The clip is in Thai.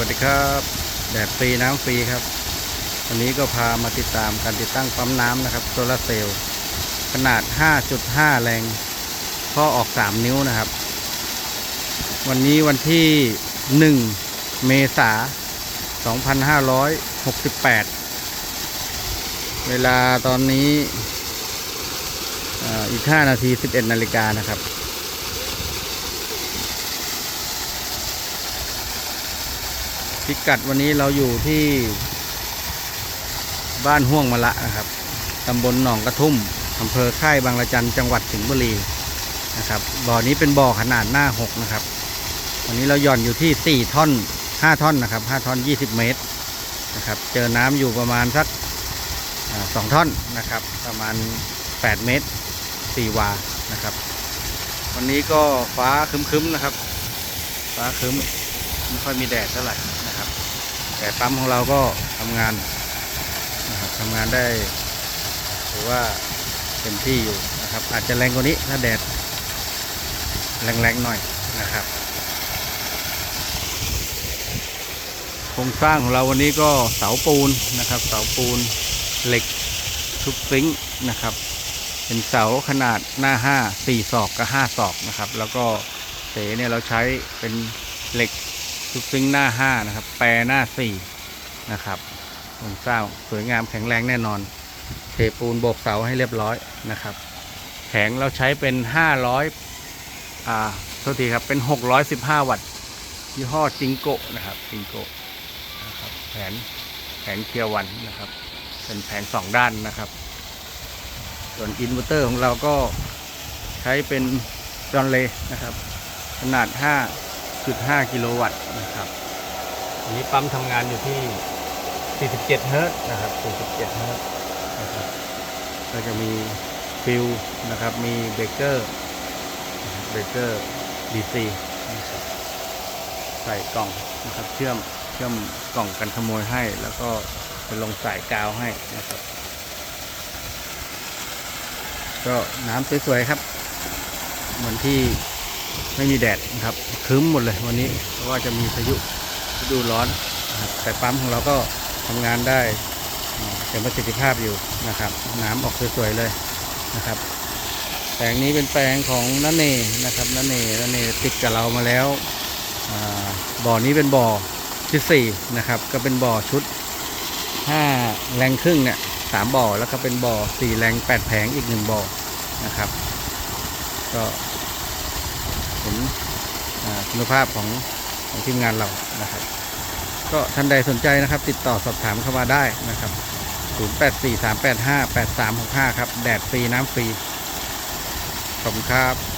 วัสดีครับแดดฟรีน้ำฟรีครับ วันนี้ก็พามาติดตามการติดตั้งปั๊มน้ำนะครับโซลาเซลล์ขนาด 5.5 แรงข้อออก 3 นิ้วนะครับ วันนี้วันที่ 1 เมษา 2568 เวลาตอนนี้ออีก 5 นาที 11 นาฬิกานะครับ พิกัดวันนี้เราอยู่ที่บ้านห่วงมะละนะครับตำบลหนองกระทุ่มอำเภอค่ายบางระจันจังหวัดสิงห์บุรีนะครับบ่อนี้เป็นบ่อขนาดหน้าหกนะครับ วันนี้เราหย่อนอยู่ที่สี่ท่อนห้าท่อนนะครับห้าท่อนยี่สิบเมตรนะครับ เจอน้ำอยู่ประมาณสักสองท่อนนะครับ ประมาณแปดเมตรสี่วานะครับ วันนี้ก็ฟ้าคึ้มๆนะครับ ฟ้าคึ้มไม่ค่อยมีแดดเท่าไหร่ แต่ปั๊มของเราก็ทำงานนะครับทำงานได้ถือว่าเต็มที่อยู่นะครับ อาจจะแรงกว่านี้ถ้าแดดแรงๆหน่อยนะครับโครงสร้างของเราวันนี้ก็เสาปูนนะครับ เสาปูนเหล็กทุกซิงนะครับ เป็นเสาขนาดหน้า 5 4ศอกกับ5ศอกนะครับ แล้วก็เสเนี่ยเราใช้เป็นเหล็ก ทุกซิงหน้า5นะครับ แปรหน้า4นะครับโครงสร้างสวยงามแข็งแรงแน่นอน เทปูนโบกเสาให้เรียบร้อยนะครับ แผงเราใช้เป็น500อ่าโทษทีครับ เป็น615วัตต์ยี่ห้อจิงโกะนะครับจิงโกะนะครับแผงแผงเกียร์วันนะครับ เป็นแผงสองด้านนะครับส่วนอินเวอร์เตอร์ของเราก็ใช้เป็นจอนเลนะครับ ขนาด 5.5กิโลวัตต์นะครับ อันนี้ปั๊มทำงานอยู่ที่ 47 เฮิร์ตซ์นะครับ 47 เฮิร์ตซ์นะครับ ก็จะมีฟิลนะครับ มีเบรกเกอร์นะครับเบรกเกอร์ DC นะครับใส่กล่องนะครับ เชื่อม เชื่อมกล่องกันขโมยให้ แล้วก็ไปลงสายกาวให้นะครับ ก็น้ำสวยๆครับ เหมือนที่ ไม่มีแดดนะครับครึ้มหมดเลยวันนี้เพราะว่าจะมีพายุฤดูร้อนนะครับแต่ปั๊มของเราก็ทำงานได้เต็มประสิทธิภาพอยู่นะครับ น้ำออกสวยๆเลยนะครับ แปลงนี้เป็นแปลงของนันเนนะครับนันเนนันเนติดกับเรามาแล้วบ่อนี้เป็นบ่อที่สี่นะครับก็เป็นบ่อชุดห้าแรงครึ่งเนี่ยสามบ่อแล้วก็เป็นบ่อสี่แรงแปดแผงอีกหนึ่งบ่อนะครับ ก็็นคุณภาพของของทีมงานเรานะครับ ก็ท่านใดสนใจนะครับ ติดต่อสอบถามเข้ามาได้นะครับ 0843858365 ครับ แดดฟรีน้ำฟรีขอบคุณครับ